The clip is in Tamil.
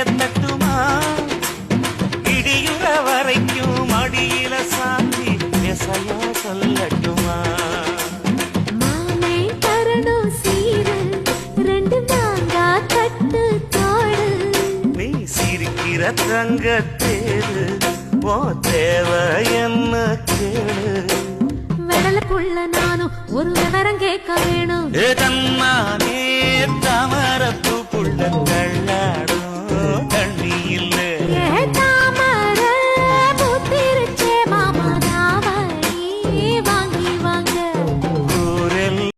சேர்ந்தட்டுமா? இடியுற வரைக்கும் அடியில சாந்தி விசையா சொல்லட்டுமா? மாமே தரணும் தங்கத்தேரு போ தேவை என்ன கேளு வெடலுக்குள்ள நானும் ஒரு விவரம் கேட்க வேணும். ஏ தன்னானே